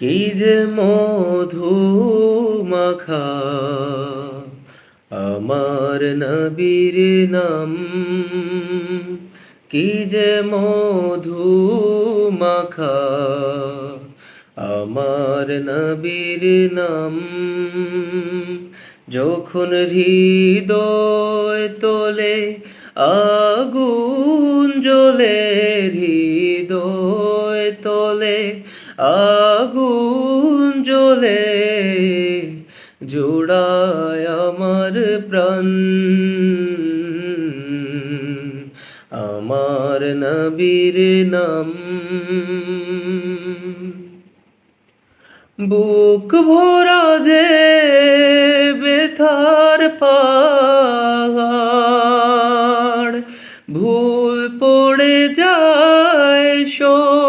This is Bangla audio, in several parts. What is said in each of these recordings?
কি যে মধু মাখা আমার নবীর নাম কি যে মধু মাখা আমার নবীর নাম যখন হৃদয় তোলে, আগুন জ্বলে, হৃদয় তোলে আগুন জোড়ায় আমার প্রাণ। আমার নবীর নাম। বুক ভরা যে বেথার পাহাড়, ভুল পড়ে যায় সব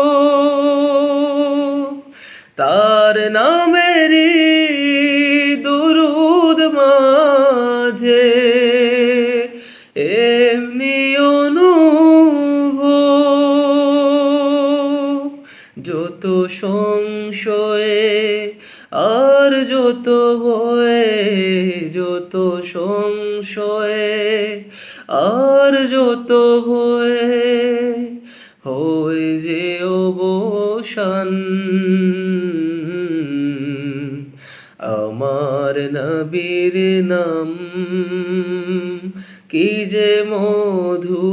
যত সংশয়ে আর যত ভয়ে, যত সংশয়ে আর যত ভয়ে হয়ে যে অবসান। আমার নবীর নাম কি যে মধু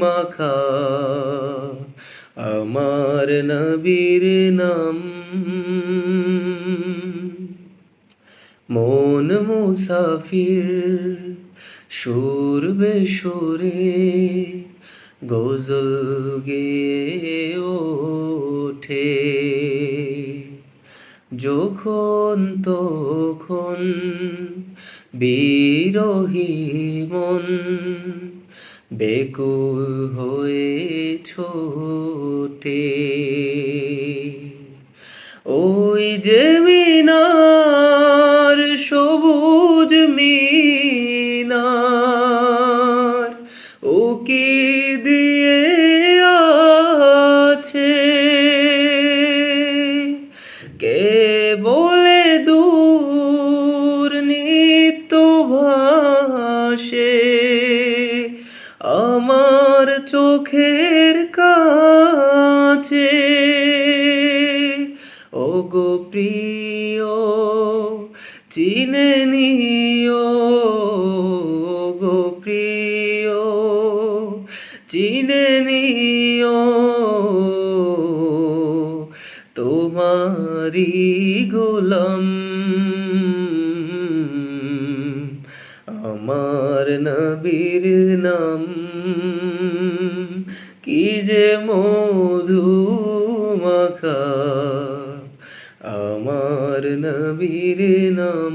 মাখা আমার নবীর নাম। মন মুসাফির সুর বেসুরে গজল গেয়ে ওঠে। যখন তখন বিরহী মন বেকুল হয়ে ছোটে। ওই যে মিনার সবুজ মিনার, ও কি দিয়ে আছে? কে বলে দূর নিত্য ভাসে? আমার চোখের কাছে। ও গো প্রিয় চিনে নিও। গো প্রিয় চিনে নিও। তোমারি গোলাম। আমার নবীর নাম। কি যে মধু মাখা আমার নবীর নাম।